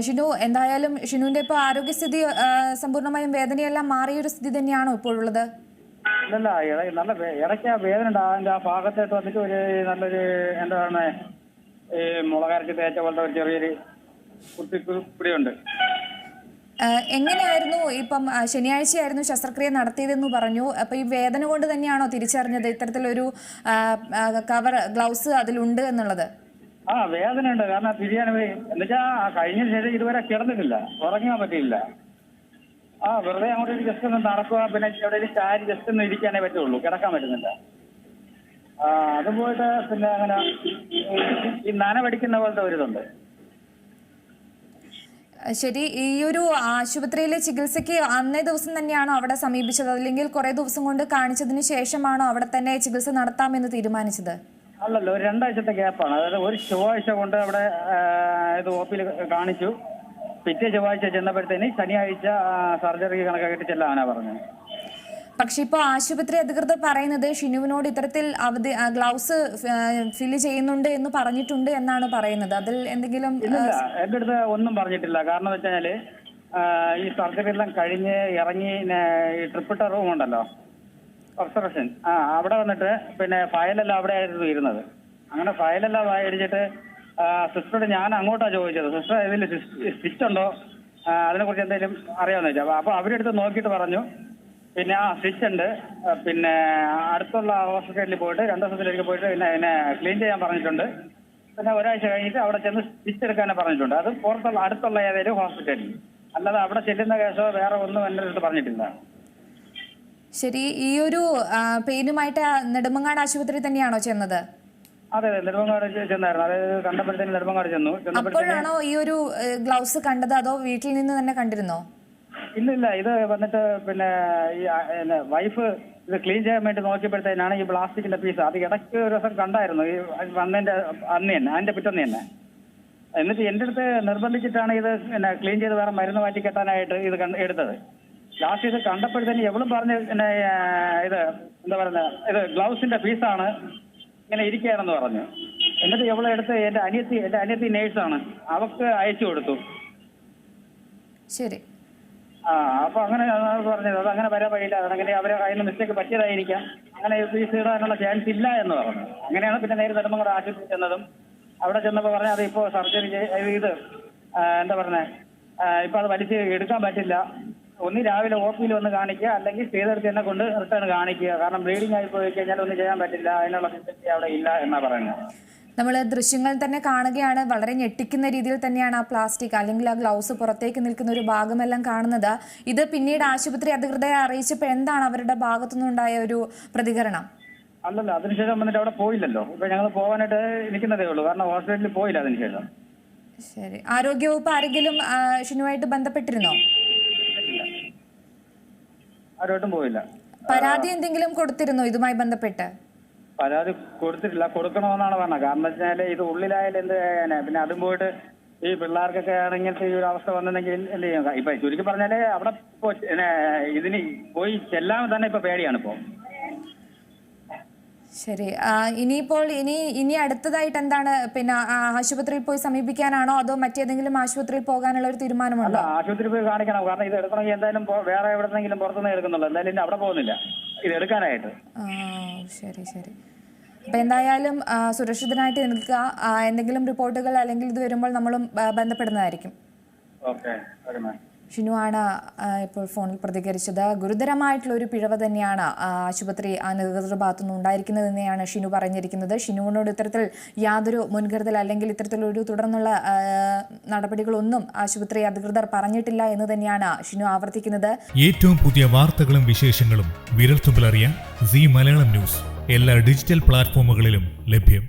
ഷിനു എന്തായാലും ഷിനുവിന്റെ ഇപ്പോൾ ആരോഗ്യസ്ഥിതി സമ്പൂർണമായും സമ്പൂർണമായും വേദനയെല്ലാം മാറിയ ഒരു സ്ഥിതി തന്നെയാണോ ഇപ്പോഴുള്ളത്? അല്ലല്ല നല്ല ഇടയ്ക്ക് ആ വേദന ഉണ്ട്. അതിന്റെ ആ ഭാഗത്തായിട്ട് വന്നിട്ട് ഒരു നല്ലൊരു എന്താ പറയുന്നത് ഈ മുളകരച്ച് തേച്ച പോലത്തെ ഒരു ചെറിയൊരു കുത്തി പിടിയുണ്ട് ആ, എങ്ങനെയായിരുന്നു ഇപ്പം ശനിയാഴ്ചയായിരുന്നു ശസ്ത്രക്രിയ നടത്തിയതെന്ന് പറഞ്ഞു. അപ്പൊ ഈ വേദന കൊണ്ട് തന്നെയാണോ തിരിച്ചറിഞ്ഞത്? ഇത്തരത്തിലൊരു കവർ ഗ്ലൗസ് അതിലുണ്ട് എന്നുള്ളത്? ആ വേദന ഉണ്ട് കാരണം തിരിയാൻ എന്നുവെച്ചാ കഴിഞ്ഞ ശേഷം ഇതുവരെ കിടന്നിട്ടില്ല. ഉറങ്ങാൻ പറ്റിയില്ല. ആ വെറുതെ അങ്ങോട്ട് ജസ്റ്റ് ഒന്ന് നടക്കുക പിന്നെ എവിടെയെങ്കിലും ചാരി ജസ്റ്റ് ഒന്ന് ഇരിക്കാനേ പറ്റുള്ളൂ. കിടക്കാൻ പറ്റുന്നില്ല. ആ അതുപോലെ പിന്നെ അങ്ങനെ ഈ നനവടിക്കുന്ന പോലത്തെ ഒരിതുണ്ട് ശരി. ഈ ഒരു ആശുപത്രിയിലെ ചികിത്സയ്ക്ക് അന്നേ ദിവസം തന്നെയാണോ അവിടെ സമീപിച്ചത്? അല്ലെങ്കിൽ കുറെ ദിവസം കൊണ്ട് കാണിച്ചതിന് ശേഷമാണോ അവിടെ തന്നെ ചികിത്സ നടത്താമെന്ന് തീരുമാനിച്ചത്? അല്ലല്ലോ ഒരു രണ്ടാഴ്ചത്തെ ഗ്യാപ്പാണ്. അതായത് ഒരു ചൊവ്വാഴ്ച കൊണ്ട് അവിടെ ഇത് ഒ പിയിൽ കാണിച്ചു. പിറ്റേ ചൊവ്വാഴ്ച ചെന്നപ്പോഴത്തേന് ശനിയാഴ്ച സർജറി കണക്കാക്കിയിട്ട് ചെല്ലാനാ പറഞ്ഞത്. പക്ഷെ ഇപ്പോൾ ആശുപത്രി അധികൃതർ പറയുന്നത് ഷിനുവിനോട് ഇത്തരത്തിൽ അവധി ഗ്ലൗസ് ഫില്ല് ചെയ്യുന്നുണ്ട് എന്ന് പറഞ്ഞിട്ടുണ്ട് എന്നാണ് പറയുന്നത്. അതിൽ എന്തെങ്കിലും എന്റെ അടുത്ത് ഒന്നും പറഞ്ഞിട്ടില്ല. കാരണം വെച്ചാൽ ഈ സർജറി എല്ലാം കഴിഞ്ഞ് ഇറങ്ങി ഈ ട്രിപ്പിട്ട റൂം ഉണ്ടല്ലോ ഒബ്സർവേഷൻ ആ അവിടെ വന്നിട്ട് പിന്നെ ഫയലെല്ലാം അവിടെ ആയിരുന്നു ഇരുന്നത്. അങ്ങനെ ഫയലെല്ലാം വായിടിച്ചിട്ട് സിസ്റ്ററോട് ഞാൻ അങ്ങോട്ടാണ് ചോദിച്ചത്. സിസ്റ്റർ ഇതിൽ സ്വിച്ച് ഉണ്ടോ? അതിനെ അതിനെക്കുറിച്ച് എന്തെങ്കിലും അറിയാമെന്ന് വെച്ചാൽ അപ്പൊ അവരെടുത്ത് നോക്കിയിട്ട് പറഞ്ഞു. പിന്നെ ആ സ്വിച്ച് ഉണ്ട്. പിന്നെ അടുത്തുള്ള ഹോസ്പിറ്റലിൽ പോയിട്ട് രണ്ട് ദിവസത്തിലേക്ക് പോയിട്ട് പിന്നെ അതിനെ ക്ലീൻ ചെയ്യാൻ പറഞ്ഞിട്ടുണ്ട്. പിന്നെ ഒരാഴ്ച കഴിഞ്ഞിട്ട് അവിടെ ചെന്ന് സ്റ്റിച്ച് എടുക്കാനേ പറഞ്ഞിട്ടുണ്ട്. അത് പുറത്തുള്ള അടുത്തുള്ള ഏതെങ്കിലും ഹോസ്പിറ്റലിൽ. അല്ലാതെ അവിടെ ചെല്ലുന്ന കേസോ വേറെ ഒന്നും എന്റെ അടുത്ത് പറഞ്ഞിട്ടില്ല. ശരി ഈ ഒരു പെയിനുമായിട്ട് നെടുമങ്ങാട് ആശുപത്രി തന്നെയാണോ ചെന്നത്? അതെ അതെ നെടുമങ്ങാട് ചെന്നായിരുന്നു അതായത് കണ്ടപ്പോഴത്തേന് നെടുമങ്ങാട് ചെന്നു. അപ്പോഴാണോ ഈ ഒരു ഗ്ലൗസ് കണ്ടത്? അതോ വീട്ടിൽ നിന്ന് തന്നെ കണ്ടിരുന്നോ? ഇല്ല ഇല്ല ഇത് വന്നിട്ട് പിന്നെ ഈ വൈഫ് ഇത് ക്ലീൻ ചെയ്യാൻ വേണ്ടി നോക്കിയപ്പോഴത്തേനാണ് ഈ പ്ലാസ്റ്റിക്കിന്റെ പീസ്. അത് ഇടയ്ക്ക് ഒരു ദിവസം കണ്ടായിരുന്നു. ഈ വന്നതിന്റെ അന്ന് തന്നെ അതിന്റെ പിറ്റന്ന് തന്നെ. എന്നിട്ട് എന്റെ അടുത്ത് നിർബന്ധിച്ചിട്ടാണ് ഇത് പിന്നെ ക്ലീൻ ചെയ്ത് വേറെ മരുന്ന് മാറ്റി കെട്ടാനായിട്ട് ഇത് എടുത്തത്. ലാസ്റ്റ് ഇത് കണ്ടപ്പോഴത്തേന് എവളും പറഞ്ഞ് പിന്നെ ഇത് എന്താ പറയുന്നത് ഇത് ഗ്ലൗസിന്റെ പീസാണ് ഇങ്ങനെ ഇരിക്കുകയാണെന്ന് പറഞ്ഞു. എന്നിട്ട് എവളെ എടുത്ത് എന്റെ അനിയത്തി എന്റെ അനിയത്തി നേഴ്സാണ് അവക്ക് അയച്ചു കൊടുത്തു. ശരി. ആ അപ്പൊ അങ്ങനെ പറഞ്ഞത് അത് അങ്ങനെ വരാൻ വഴിയില്ല അതങ്ങനെ അവരെ കയ്യിൽ നിന്ന് മിസ്റ്റേക്ക് പറ്റിയതായിരിക്കാം. അങ്ങനെ ഫീസ് ഇടാനുള്ള ചാൻസ് ഇല്ല എന്ന് പറഞ്ഞു. അങ്ങനെയാണ് പിന്നെ നേരെ നെടുമങ്ങോട് ആശുപത്രി ചെന്നതും. അവിടെ ചെന്നപ്പോൾ പറഞ്ഞ അത് ഇപ്പോൾ സർജറി ഇത് എന്താ പറഞ്ഞേ ഇപ്പൊ അത് വലിച്ച് എടുക്കാൻ പറ്റില്ല. ഒന്ന് രാവിലെ ഒ പിയിൽ വന്ന് കാണിക്കുക അല്ലെങ്കിൽ ചെയ്തെടുത്ത് തന്നെ കൊണ്ട് റിട്ടേൺ കാണിക്കുക. കാരണം ബ്ലീഡിംഗ് ആയി പോയി കഴിഞ്ഞാൽ ഒന്നും ചെയ്യാൻ പറ്റില്ല അതിനുള്ള ഫെസിലിറ്റി അവിടെ ഇല്ല എന്നാ പറയുന്നത്. നമ്മൾ ദൃശ്യങ്ങൾ തന്നെ കാണുകയാണ്. വളരെ ഞെട്ടിക്കുന്ന രീതിയിൽ തന്നെയാണ് ആ പ്ലാസ്റ്റിക് അല്ലെങ്കിൽ ആ ഗ്ലൗസ് പുറത്തേക്ക് നിൽക്കുന്ന ഒരു ഭാഗമെല്ലാം കാണുന്നത്. ഇത് പിന്നീട് ആശുപത്രി അധികൃതരെ അറിയിച്ചപ്പോൾ എന്താണ് അവരുടെ ഭാഗത്തുനിന്നുണ്ടായ ഒരു പ്രതികരണം? അല്ലല്ല അതിനുശേഷം വന്നിട്ട് അവിടെ പോയില്ലല്ലോ. ഇപ്പൊ ഞങ്ങൾ പോകാനായിട്ട് നിൽക്കുന്നതേ ഉള്ളൂ. കാരണം ഹോസ്പിറ്റലിൽ പോയില്ല അതിനുശേഷം. ശരി. ആരോഗ്യവകുപ്പ് ആരെങ്കിലും ഷിനുവായിട്ട് ബന്ധപ്പെട്ടിരുന്നോ? ആരോട്ടും പോയില്ല പരാതി എന്തെങ്കിലും കൊടുത്തിരുന്നോ ഇതുമായി ബന്ധപ്പെട്ട്? പരാതി കൊടുത്തിട്ടില്ല. കൊടുക്കണമെന്നാണ് പറഞ്ഞത്. കാരണം വെച്ചാൽ ഇത് ഉള്ളിലായാലും എന്ത് ചെയ്യാനാ പിന്നെ അതും പോയിട്ട് ഈ പിള്ളേർക്കൊക്കെ ആണെങ്കിൽ ഈ ഒരു അവസ്ഥ വന്നിട്ടുണ്ടെങ്കിൽ എന്ത് ചെയ്യാം? ഇപ്പൊ ചുരുക്കി പറഞ്ഞാൽ അവിടെ ഇതിന് പോയി ചെല്ലാൻ തന്നെ ഇപ്പൊ പേടിയാണ് ഇപ്പൊ. ശരി. ഇനിയിപ്പോൾ ഇനി ഇനി അടുത്തതായിട്ട് എന്താണ്? പിന്നെ ആശുപത്രിയിൽ പോയി സമീപിക്കാനാണോ? അതോ മറ്റേതെങ്കിലും ആശുപത്രിയിൽ പോകാനുള്ള ഒരു തീരുമാനമുണ്ടോ? ആശുപത്രി പോയി കാണിക്കണം. കാരണം ഇത് എടുക്കണമെങ്കിൽ എന്തായാലും വേറെ എവിടെന്നെങ്കിലും പുറത്തുനിന്ന് എടുക്കുന്നുള്ളൂ. എന്തായാലും ഇനി അവിടെ പോകുന്നില്ല. ഇത് എടുക്കാനായിട്ട്. ശരി ശരി. അപ്പൊ എന്തായാലും സുരക്ഷിതനായിട്ട് നിൽക്കുക. എന്തെങ്കിലും റിപ്പോർട്ടുകൾ അല്ലെങ്കിൽ ഇത് വരുമ്പോൾ നമ്മളും ബന്ധപ്പെടുന്നതായിരിക്കും. ഓക്കെ. ഷിനുവാണ് ഇപ്പോൾ ഫോണിൽ പ്രതികരിച്ചത്. ഗുരുതരമായിട്ടുള്ള ഒരു പിഴവ് തന്നെയാണ് ആശുപത്രി അനധികൃതരുടെ ഭാഗത്തുനിന്ന് ഉണ്ടായിരിക്കുന്നത് തന്നെയാണ് ഷിനു പറഞ്ഞിരിക്കുന്നത്. ഷിനുവിനോട് ഇത്തരത്തിൽ യാതൊരു മുൻകരുതൽ അല്ലെങ്കിൽ ഇത്തരത്തിലൊരു തുടർന്നുള്ള നടപടികളൊന്നും ആശുപത്രി അധികൃതർ പറഞ്ഞിട്ടില്ല എന്ന് തന്നെയാണ് ഷിനു ആവർത്തിക്കുന്നത്. ഏറ്റവും പുതിയ വാർത്തകളും വിശേഷങ്ങളും വിരൽത്തുമ്പിലറിയാൻ സി മലയാളം ന്യൂസ്. എല്ലാ ഡിജിറ്റൽ പ്ലാറ്റ്ഫോമുകളിലും ലഭ്യം.